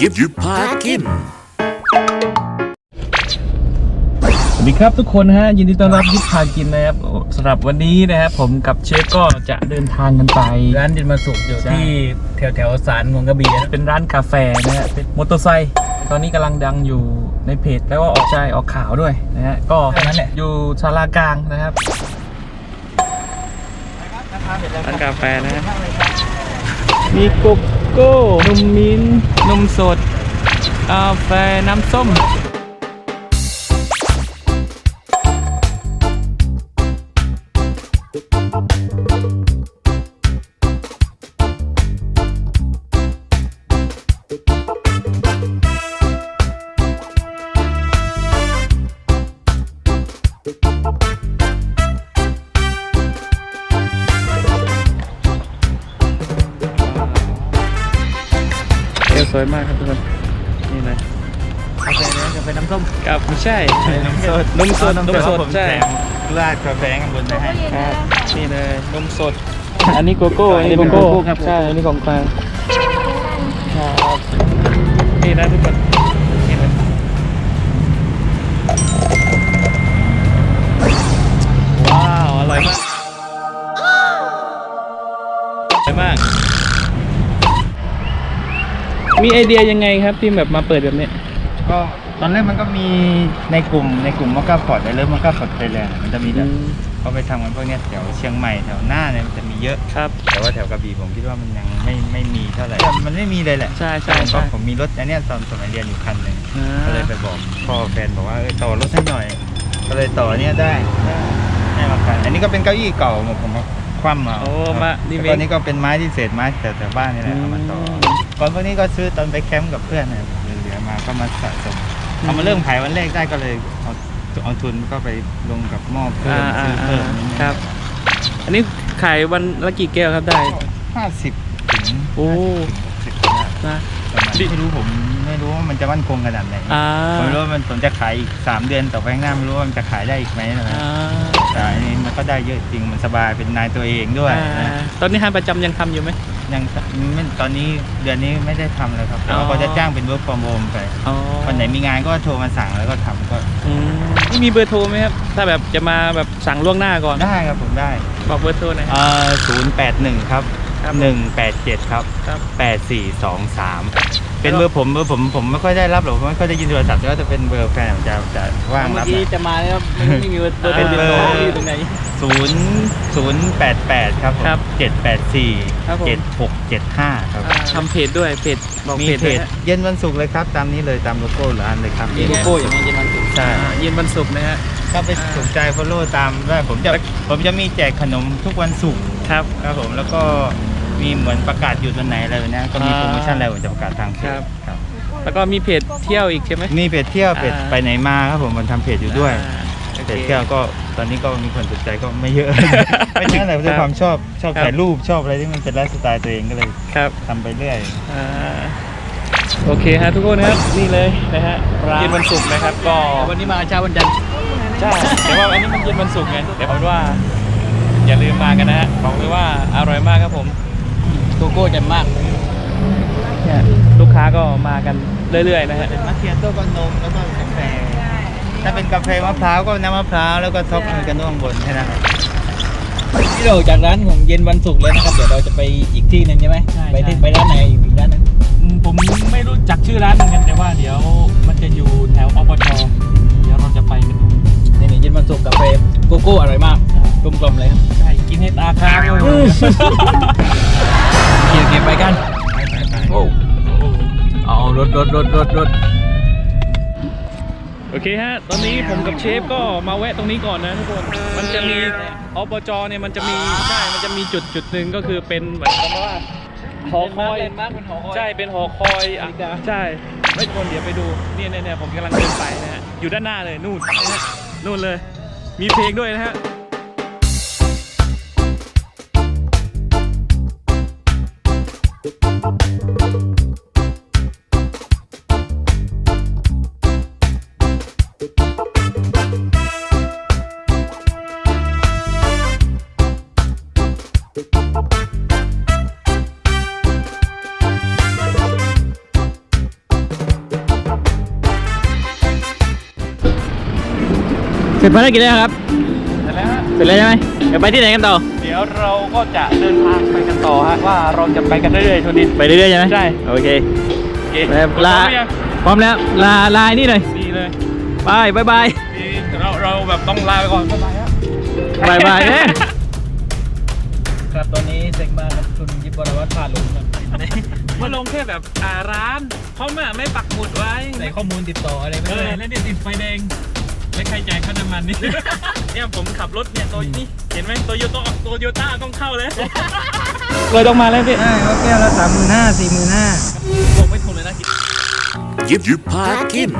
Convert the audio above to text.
ยิบยิบพากิน สวัสดีครับทุกคนนะฮะยินดีต้อนรับยิปพากินนะครับสำหรับวันนี้นะครับผมกับเชฟก็จะเดินทางกันไป ร้านดินมาสุกอยู่ใช่ ที่แถวแถวๆสารงวงกระบี่นะเป็นร้านกาแฟนะฮะเป็นมอเตอร์ไซค์ตอนนี้กำลังดังอยู่ในเพจแล้วก็ออกใจออกข่าวด้วยนะฮะก็แค่นั้นแหละ อยู่ชาลากลางนะครับร้านกาแฟนะฮะมีโก โก้นมมิ้นนมสดกาแฟน้ำส้ม วสวยมากครับทุกคน นี่เลยกาแฟนะกาแฟน้ำส้มกับไม่ใช่นมสดนมสดนมสดผมใช่แถมราดกาแฟข้างบนนะฮะครับนี่เลยนมสด อันนี้โกโก้อันนี้โกโก้โกโก้ครับใช่อันนี้ของกลางครับนี่นะทุกคนนี่ มีไอเดียยังไงครับที่แบบมาเปิดแบบนี้ ก็ตอนแรกมันก็มีในกลุ่มในกลุ่มมักกะพอร์ตในเริ่มมักกะพอร์ตไทยแลนด์มันจะมีแบบเขาไปทำกันพวกเนี้ยแถวเชียงใหม่แถวหน้าเนี่ยมันจะมีเยอะครับ แต่ว่าแถวกระบี่ผมคิดว่ามันยังไม่ไม่มีเท่าไหร่แต่มันไม่มีเลยแหละใช่ใช่ผมใช่ก็ผมมีรถอันเนี้ยตอนสมัยเรียนอยู่คันหนึ่งอ่าก็เลยไปบอกพ่อแฟนบอกว่าเออต่อรถให้หน่อย ก็เลยต่อเนี้ยได้ให้มาคันอันนี้ก็เป็นเก้าอี้เก่าผมผมก็ คว่ำเอาโอ้มาดีแล้วเมก็อันนี้ก็เป็นไม้ที่เศษไม้แต่แต่บ้านนี่แหละเอามาต่อก่อนพวกนี้ก็ซื้อตอนไปแคมป์กับเพื่อนนะเหลือๆมาก็มาสะสมเอามาเริ่มขายวันแรกได้ก็เลยเอาเอาทุนก็ไปลงกับหม้อเพิ่มอ่าซื้อเพิ่มอ่าครับ อันนี้ขายวันละกี่แก้วครับได้ ห้าสิบถึงโอ้สิบนะ ประมาณไม่รู้ผมไม่รู้ว่ามันจะมั่นคงขนาดไหนอ่าผมไม่รู้ว่ามันผมจะขายอีกสามเดือนต่อไปข้างหน้าไม่รู้ว่ามันจะขายได้อีกไหมนะอ่า แต่อันนี้มันก็ได้เยอะจริงมันสบายเป็นนายตัวเองด้วยอ่านะตอนนี้งานประจำยังทำอยู่ไหม ยังไม่ตอนนี้เดือนนี้ไม่ได้ทำเลยครับแต่อ๋ว่าอก็จะจ้างเป็น work from home ไปอ๋อวันไหนมีงานก็โทรมาสั่งแล้วก็ทำก็อืมนี่มีเบอร์โทรไหมครับ ถ้าแบบจะมาแบบสั่งล่วงหน้าก่อน ได้ครับผมได้บอกเบอร์โทรหน่อยครับ เอ่อศูนย์แปดหนึ่งครับ ครับหนึ่งแปดเจ็ดครับ ครับแปดสี่สองสามเป็นเบอร์ผมเบอร์ผมผมไม่ค่อยได้รับหรอกผมไม่ค่อยได้ยินโทรศัพท์แต่ว่าจะเป็นเบอร์แฟนผมจะจะว่างเมื่รัอบกี้จะมาแล้วไม่ไม่มีเบอร์เบอร์เป็นติดเบอร์ต่ออยู่ตรงไหนศูนย์ศูนย์แปดแปดครับผมครับเจ็ดแปดสี่ครับผมเจ็ดหกเจ็ดห้าครับอ่าทำเพจด้วยเพจบอกมีเพจเพด้วยจฮะเย็นวันศุกร์เลยครับ ตามนี้เลยตามโลโก้ร้านเลยครับมีโลโก้อย่างนี้จะมันถึงใช่อ่าเย็นวันศุกร์นะฮะ ก็ไปถูกใจฟอลโล่ตามได้ผมจะผมจะมีแจกขนมทุกวันศุกร์ครับ ครับผมแล้วก็ มีเหมือนประกาศอยู่ตัวไหนอะไรแบบนี้ก็มีอ่าโปรโมชั่นอะไรผมจะประกาศทางเพครัจบครับแล้วก็มีเพจเที่ยวอีกใช่ไหมมีเพจเที่ยวเพจอ่า ไปไหนมาครับผมมันทำเพจอยู่ด้วยอ่าโอเพค จเที่ยวก็ตอนนี้ก็มีคนสนใจก็ไม่เยอะ ไม่ใช่อะไรด้วยความชอบชอบครับ ถ่ายรูปชอบอะไรที่มันเป็นไลฟ์สไตล์ตัวเองก็เลยครับ ทำไปเรื่อย อ่าโอเคฮะทุกคนนะครับนี่เลยนะฮะร้านเย็นวันศุกร์นะครับก็วันนี้มาเช้าวันจันทร์ใช่แต่ว่าอันนี้มันเย็นวันศุกร์ไงแต่ผมว่า อย่าลืมมากันนะฮะบอกเลยว่าอร่อยมากครับผม โกโก้จันมากเนี่ยลูกค้าก็มากันเรื่อยๆนะฮะเป็นมะเขือเทศก็นมแล้วก็กาแฟถ้าเป็นกาแฟมะพร้าวก็น้ำมะพร้าวแล้วก็ท็อปมันกันน่วงบนแค่นั้นที่เราจากร้านของเย็นวันศุกร์เลยนะครับ เดี๋ยวเราจะไปอีกที่หนึ่งใช่ไหมใช่ไปที่ใช่ไปร้านไหนอีกร้านหนึงอืมผมไม่รู้จักชื่อร้านเหมือนกันแต่ว่าเดี๋ยวมันจะอยู่แถวอบจเดี๋ยวเราจะไปกันดูนี่นี่เย็นวันศุกร์กาแฟโกโก้อร่อยมากกลมกล่อมเลยครับใช่กินให้ตาค้างเลยเกี่ยวเกี่ยว ไปกันโอ้เอารถรถรถรถรถโอเคฮะ ตอนนี้ผมกับเชฟก็มาแวะตรงนี้ก่อนนะทุกคน มันจะมีอบจเนี่ยมันจะมีใช่ มันจะมีจุดจุดหนึ่งก็คือเป็นเหมือนกับว่าหอคอยมากเป็นหอคอยใช่เป็นหอคอยอะนาฬิกาใช่ไม่คนเดี๋ยวไปดูเนี่ยเนี่ยเนี่ยผมกำลังเดินไปนะฮะอยู่ด้านหน้าเลยนู่นนะฮะนู่นเลย มีเพลงด้วยนะฮะ เสร็จภารกิจแล้วครับ แล้วฮะเสร็จแล้วใช่ไหมเดี๋ยวไปที่ไหนกันต่อ เดี๋ยวเราก็จะเดินทางไปกันต่อฮะว่าเราจะไปกันเรื่อยๆช่วงนี้ไปเรื่อยๆใช่ไหมใช่ โอเคโอเคแล้วลา พร้อมหรือยังพร้อมแล้ว ลา ลานี่เลยดีเลยบายบายบาย ดีเราเราแบบต้องลาไปก่อนบ๊ายบายฮะ บายบายเนี่ย ครับตอนนี้เซ็งมากับคุณยิบวรวัฒน์พาลงครับมาลงแค่แบบอ่าร้านเขาไม่ไม่ปักหมุดไว้ ใส่ข้อมูลติดต่ออะไรไม่เอได้อแล้วเนี่ยติดไฟแดง แล้วใครจ่ายค่าน้ำมันนี่ เนี่ยผมขับรถเนี่ยตัวนี้เห็นไหมโตโยต้โตโยต้าต้องเข้าเลยเลยต้องมาแล้วพี่ใช่ว่าแก้วละสามหมื่นห้าสี่หมื่นห้าบอกไม่ถูกเลยนะหยิบหยิบพากิน